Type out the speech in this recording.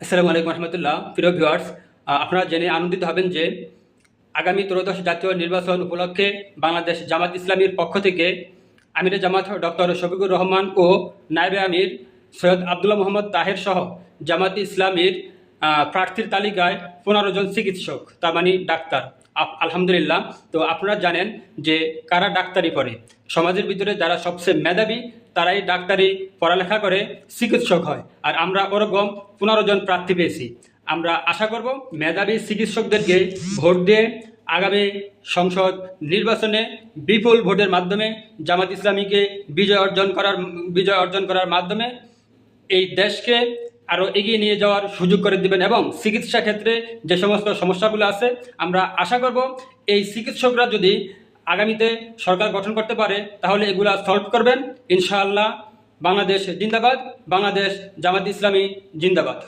আসসালামু আলাইকুম রহমতুল্লাহ। প্রিয় ভিউয়ার্স আপনারা জেনে আনন্দিত হবেন যে আগামী ত্রয়োদশ জাতীয় নির্বাচন উপলক্ষে বাংলাদেশ জামাত ইসলামীর পক্ষ থেকে আমির জামাত ডক্টর শফিকুর রহমান ও নায়েবে আমির সৈয়দ আবদুল্লাহ মোহাম্মদ তাহের সহ জামাত ইসলামীর প্রার্থীর তালিকায় পনেরো জন চিকিৎসক, তার মানে ডাক্তার। আলহামদুলিল্লাহ। তো আপনারা জানেন যে কারা ডাক্তারি পড়ে সমাজের ভিতরে যারা সবচেয়ে মেধাবী, তারাই ডাক্তারি পড়ালেখা করে, চিকিৎসক হয়। আর আমরা ওরকম পনেরো জন প্রার্থী পেয়েছি। আমরা আশা করব মেধাবী চিকিৎসকদেরকে ভোট দিয়ে আগামী সংসদ নির্বাচনে বিপুল ভোটের মাধ্যমে, জামাত ইসলামীকে বিজয় অর্জন করার, বিজয় অর্জন করার মাধ্যমে এই দেশকে আরও এগিয়ে নিয়ে যাওয়ার সুযোগ করে দিবেন এবং চিকিৎসা ক্ষেত্রে যে সমস্ত সমস্যাগুলো আছে, আমরা আশা করব এই চিকিৎসকরা যদি আগামীতে সরকার গঠন করতে পারে, তাহলে এগুলা সলভ করবেন। ইনশাআল্লাহ, বাংলাদেশ জিন্দাবাদ, বাংলাদেশ জামাত ইসলামী জিন্দাবাদ।